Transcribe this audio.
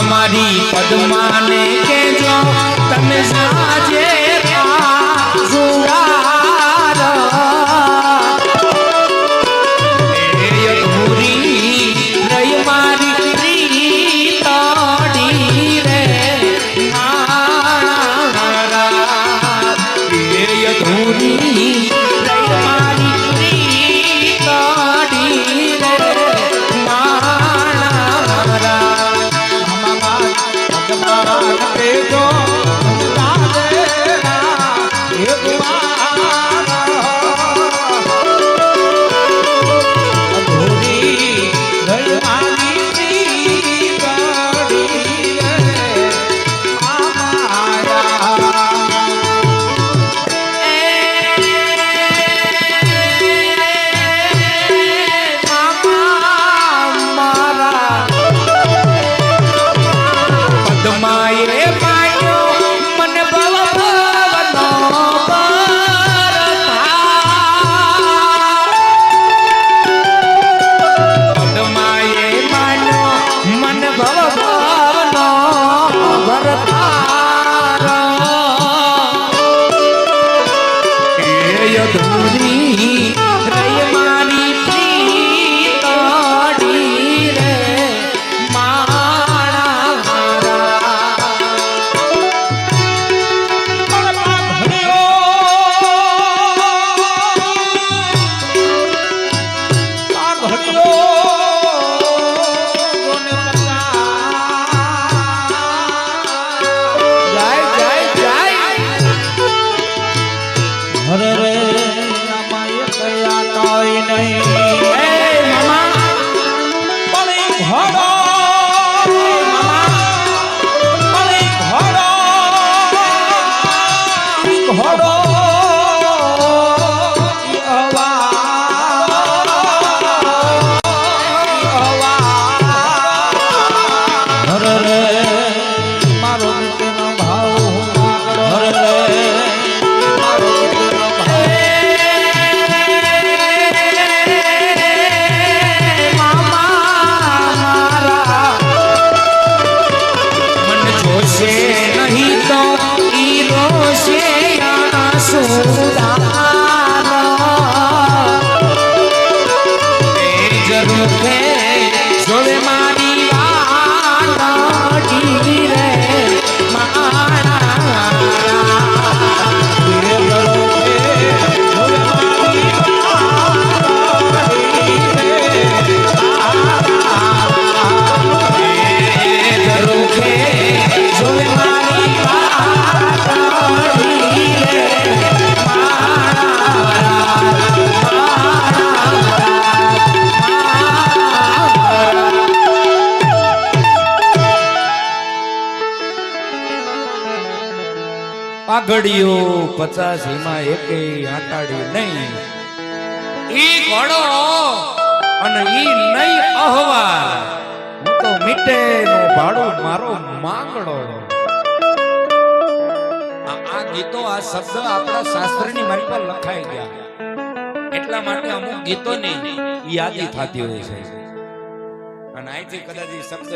અમારી પદ્માને કેજો. તમે સાજે Thank you. હરે રે. રમાય કયા કોઈ નહીં. রূপে জোরে মার પાઘડીઓ પચાસીમાં એકે આટાડી નહીં. ઈ ઘોડો અને ઈ નહીં અહવા હું તો મીટે નો ભાડો મારો માંગડો આ ગીતો, આ શબ્દ આપણા શાસ્ત્રની મારી પર લખાઈ ગયા. એટલા માટે અમુક ગીતોની યાદી થતી હોય છે. અને અહીંથી કદાચ શબ્દ